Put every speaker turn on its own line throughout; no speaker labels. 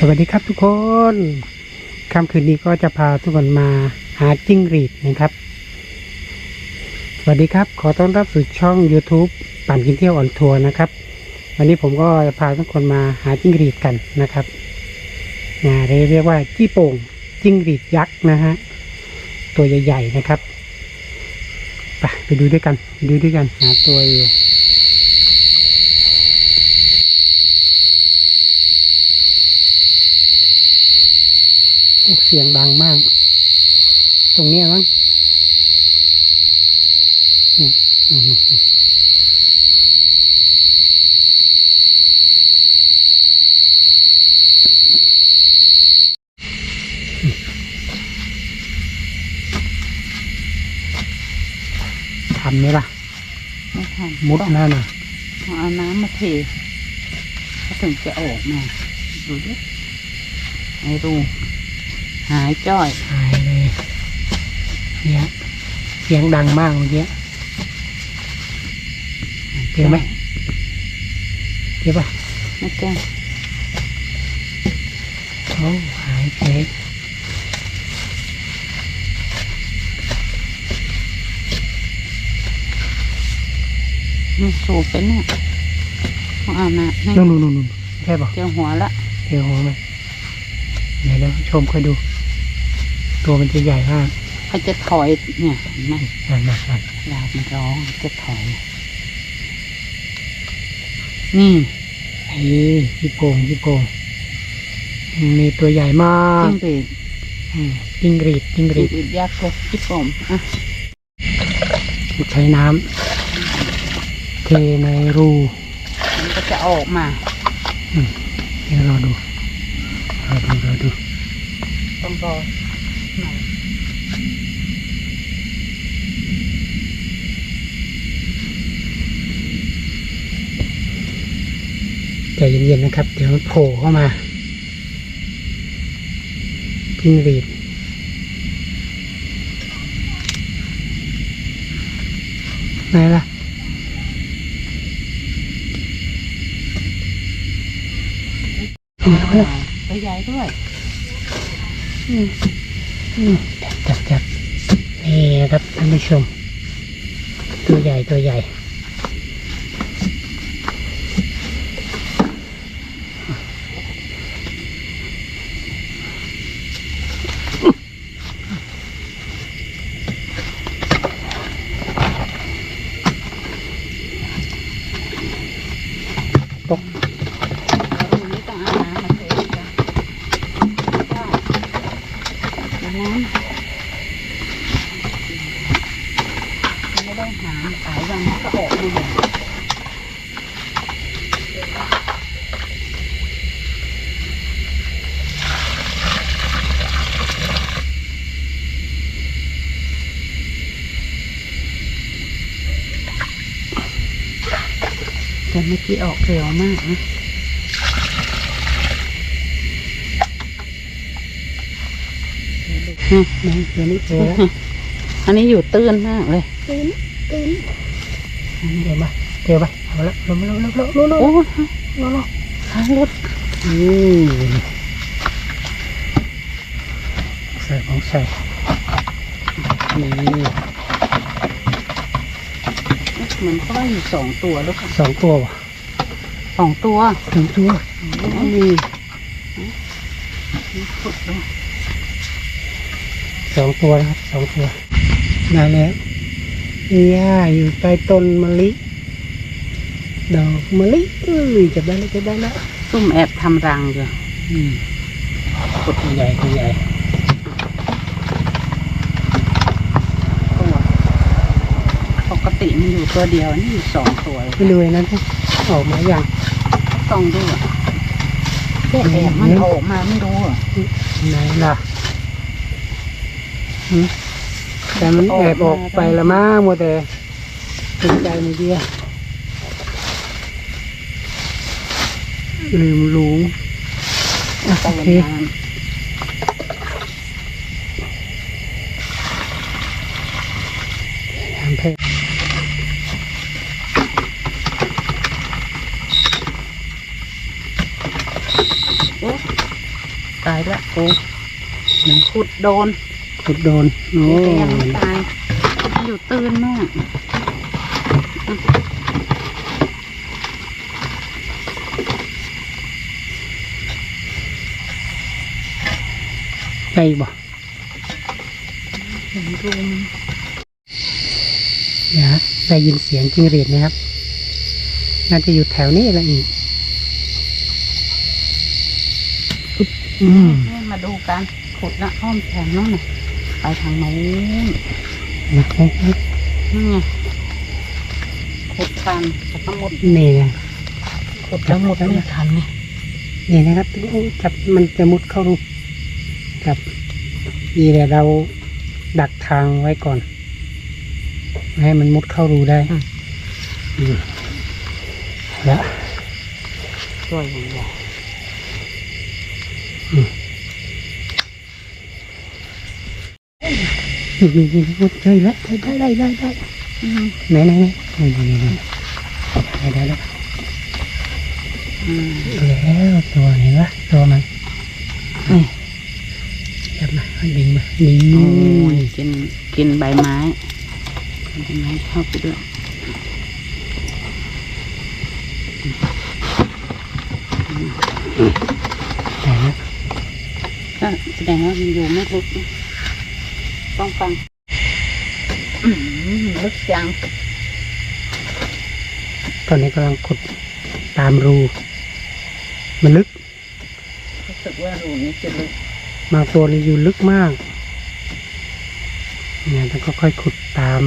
สวัสดีครับทุกคนค่ำคืนนี้ก็จะพาทุกคนมาหาจิ้งหรีดนะครับ สวัสดีครับ ขอต้อนรับสู่ช่อง YouTube ปั่นกินเที่ยวออนทัวร์นะครับ วันนี้ผมก็จะพาทุกคนมาหาจิ้งหรีดกันนะครับนะเรียกว่าจี้โป่งจิ้งหรีดยักษ์นะฮะตัวใหญ่ๆนะครับ ไปไปดูด้วยกันดูด้วยกันหาตัวอยู่ เสียงดังมาก ตรงเนี้ยมั้งเนี่ยนู่นนู่นนู่นทำไหมล่ะ
ไม่ทัน
มุดหน้าน่ะ
ต้องเอาน้ำมาเทก็ถึงจะออกมา ดูดิไอ้รู หายจ้อย
หายเลยเนี่ยเสียงดังมากเมื่อกี้เจอไหมเจอปะ
ไม่เจอ
โอ้หายเฉย
นี่สูบไปเนี่ยต้องเอาน้ำนี่
นู่นนู่นนู่นนู่นใช่ปะ
เจอหัวละ
เดี๋ยวหัวมันเดี๋ยวเดี๋ยวชมคอยดู ตัวมันจะใหญ่มาก
เขาจะถอยเนี่ยเห็นไหม
นั่นนั่นนั่น
เวลามันร้องจะถอย นี่
ไอ้ยี่โกงยี่โกงมีตัวใหญ่มา
จิ้
ก
งหรีด
อืมจิ้งหรีดจิ้งหรี
จิ้
ด
งหรีดยักษ์กบจิ๊บผมอะ
ใช้น้ำเทในรู
มันก็จะออกมา
เดี๋ยวรอดูรอดูรอดู
ต้องรอ
ใจเย็นๆนะครับ เดี๋ยวมันโผล่เข้ามาจิ้งหรีดไหนล่ะ
ตัวใหญ่ด้วย
อืมจับจับจับนี่นะครับท่านผู้ชม ตัวใหญ่ตัวใหญ่ ต
แต่เมื่อกี้ออกเร็วมากนะ
นี่นี่ตัวนี้เจอแล้ว
อันนี้อยู่ตื้นมากเลย
ตื่นตื่นเจอปะเจอปะเอาละลงมาลงลงลงลงลง
โอ้
ลงลง
หายรถ
นี่ใส่ของใส่นี่
เห มือนก็อยู่สองตัวแล้วค่ะ
สองตัววะ
สองตัว
สองตัวนี่สองตัวนะครับสองตัวได้แล้วเนี่ยอยู่ใต้ต้นมะลิดอกมะลิเอ้ยจับได้แล้วจับได้แล้ว
ซุ่มแอบทำรังอยู่
อืมตัวใหญ่ตัวใหญ่
ตัวปก ติมันอยู่ตัวเดียวนี่อยู่สองตัวเลย
ไม่ดูไอ้นั้นสิออกมาอย่าง
ต้องดูอะแค่แอบมันออกมาไม่รู้อะ
ไหนล่ะหืมแต่มันแอบออกไปละมั้งมัวแต่เป็นใจไม่เดียวลืมลุงอะ
ต้
โอ
อง
เค
นาน
ทำเพิ่ม
โอ้ายแล้ว โอ้ขุดโดน
ขุดโดนโอ้
แต่ยังไม่ตายมันอยู่ตื้นมาก
ใหญ่บ่
เห็นรูมน
เดี๋ยวได้ยินเสียงจิ้งหรีดนะครับ น่าจะอยู่แถวนี้แหละอีกอุ๊บอืม
ให้ มาดูกันขุดละอ้อมแทนนู่นน่ะไปทางโน้น
นะให้ให้
นั่นไงขุดทันแต่ก็หมด
นี่นะ
ขุดแล้วหมดไม่ทันไง
นี่นะครับโอ้จับมันจะมุดเข้ารูครับนี่แหละเราดักทางไว้ก่อนไม่ให้มันมุดเข้ารูได้อืมแล้ว
ตัวอย่างใหญ่
นี่นี่นี่มุดเจอแล้วได้ได้ได้ได้
อืม
ไหนไหนไหนนี่นี่นี่นี่ได้ได้แล้ว
อืม
แล้วตัวเห็นปะตัวมัน
นี่
จับมามันบินมานี่
โอ้ยกินกินใบไม้ใบไม้เข้าไปด้วย
แต่นะ
ก็แสดงว่ามันอยู่ไม่ลึกนะ ต้องฟังอืมลึกจัง
ตอนนี้กำลังขุดตามรู มันลึก
รู้สึกว่ารูนี้จะลึก
บางตัวนี่อยู่ลึกมาก เนี่ยต้องค่อยๆขุดตาม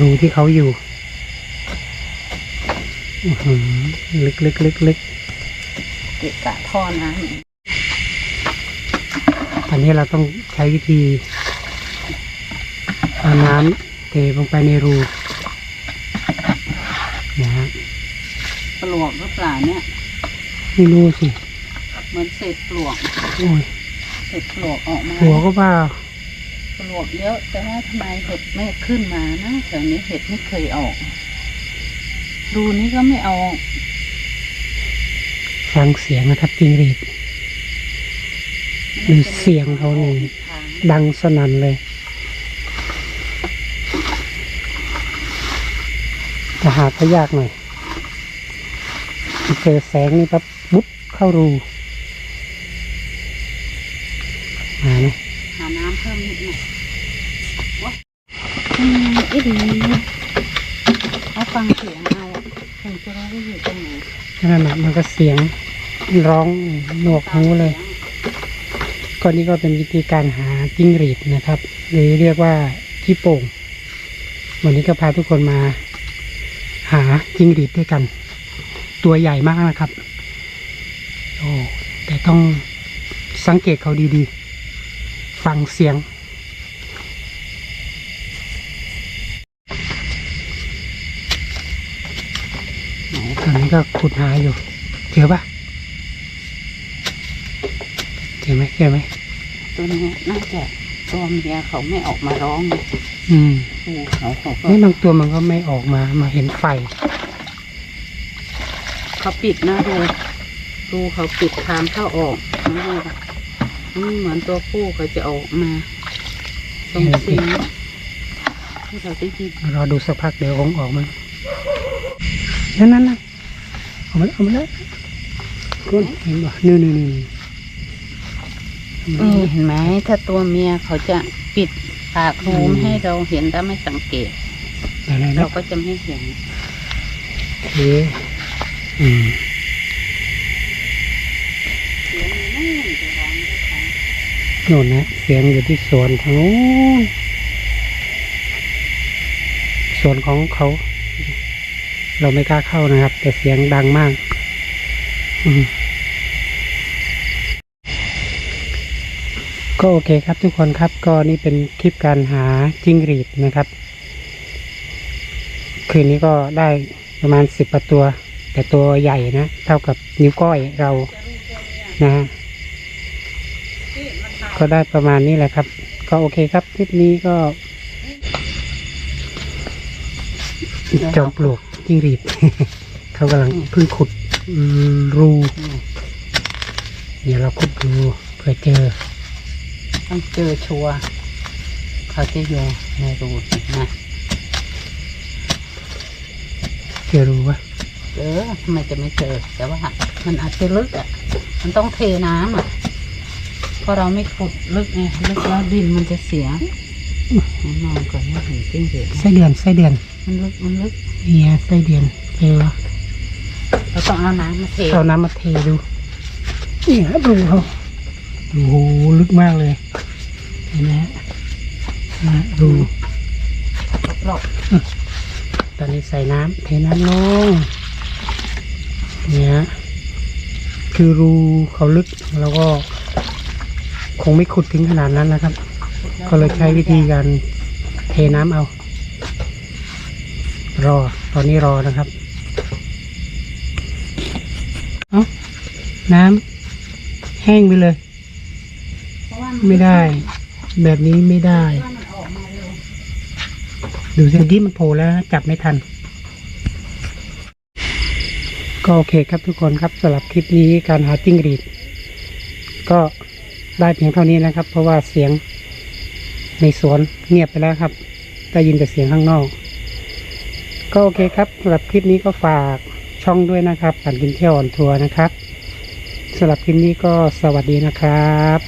รูที่เขาอยู่อื้อหือลึกลึกลึกลึก
เกะกะท่อน้
ตอนนี้เราต้องใช้วิธีเอาน้ำเทลงไปในรูนะฮะำ
ปลวกหรือเปล่าเนี่ย
ไม่รู้สิ
เหมือนเศษปลวก
โอ้ย
เศษปลวกออกมา
หัวก็ว่า
ปลวกเยอะแต่ว่าทำไมเห็ดไม่ขึ้นมานะแถวนี้เห็ดไม่เคยออกรูนี้ก็ไม่ออก
ฟังเสียงนะครับจิงหรีด ดูเสียงเขานี่
ทาง
ดังสนั่นเลย จะหาก็ยากหน่อยเจอแสงนี่ปั๊บบุ๊บเข้ารูมาไหม
หาน้ำเพิ่มนิดหน่อยว้าอืมอีดีเอาฟังเสียงเอาอะถึงจะรู้ว่าอยู่ตรงไหน
นั่นแหละมันก็เสียงร้องหนวกหูเลย ก็นี่ก็เป็นวิธีการหาจิ้งหรีดนะครับ หรือเรียกว่าขี้โป่ง วันนี้ก็พาทุกคนมาหาจิ้งหรีดด้วยกัน ตัวใหญ่มากนะครับ โอ้แต่ต้องสังเกตเขาดีๆ ฟังเสียง ตอนนี้ก็ขุดหาอยู่เจอปะ เจอไหมเจอไหม
ตัวนี้น่าจะตัวเมียเขาไม่ออกมาร้องเลย
อืม
คู่เขาเขาก็
นี่บางตัวมันก็ไม่ออกมามาเห็นไฟ
เขาปิดนะดูดูเขาปิดทางเข้าออกนะดูนะอืมเหมือนตัวผู้เขาจะออกมาตรงเสียงที่เราได้ยิน
รอดูสักพักเดี๋ยวคงออกมานั่นนั่นนั่นออกมาแล้วออกมาแล้วคุณเห็นบ่นี่นี่นี่ นี่
นี่เห็นไหมถ้าตัวเมียเขาจะปิดปากรูไม่ให้เราเห็นถ้าไม่สังเกต
ไหนไหนไหน
เราก็จะไม่เห็น
โอเคอืม
เสียงมันนู่นจะร้องด้วยกัน
โน่นนะเสียงอยู่ที่สวนทางโน้นสวนของเขา เราไม่กล้าเข้านะครับ แต่เสียงดังมาก อืม ก็โอเคครับทุกคนครับก็นี่เป็นคลิปการหาจิ้งหรีดนะครับ คืนนี้ก็ได้ประมาณสิบตัว แต่ตัวใหญ่นะ เท่ากับนิ้วก้อยเรานะฮะก็ได้ประมาณนี้แหละครับ ก็โอเคครับคลิปนี้ก็จอมปลวกจิ้งหรีด เขากำลังเพิ่งขุดรู เดี๋ยวเราคุดดูเผื่อเจอ
ต้องเจอชัวร์เขาจะอยู่ในรูนะ
เจอรู้ว่า
เจอทำไมจะไม่เจอ แต่ว่า มันอาจจะลึกอะ มันต้องเทน้ำอะเพราะเราไม่ขุดลึกไงลึกแล้วดินมันจะเสียนอนก่อนไม่เห็นจิ้งเหลน
ไส้เดือนไส้เดือน
มันลึกมันลึก
เนี่ยไส้เดือนเจอ
เราต้องเอาน้ำมาเท
เอาน้ำมาเทดูนี่ฮะดูเขา โอ้โหลึกมากเลยเห็นไหมฮะนะดู
รอบ
ตอนนี้ใส่น้ำเทน้ำลงเนี่ยคือรูเขาลึกแล้วก็คงไม่ขุดถึงขนาดนั้นนะครับ
ๆ
ก็เลยใช้วิธีการเทน้ำเอา รอ ตอนนี้รอนะครับ เอาน้ำแห้งไปเลย
เพราะว่า
ไม่ได้ แบบนี้ไม่ได้ ดูสิที่มันโผล่แล้วจับไม่ทัน ก็โอเคครับทุกคนครับสำหรับคลิปนี้การหาจิ้งหรีด ก็ได้เพียงเท่านี้นะครับ เพราะว่าเสียงในสวนเงียบไปแล้วครับ ได้ยินแต่เสียงข้างนอก ก็โอเคครับสำหรับคลิปนี้ก็ฝากช่องด้วยนะครับปั่นกินเที่ยวออนทัวร์นะครับสำหรับคลิปนี้ก็สวัสดีนะครับ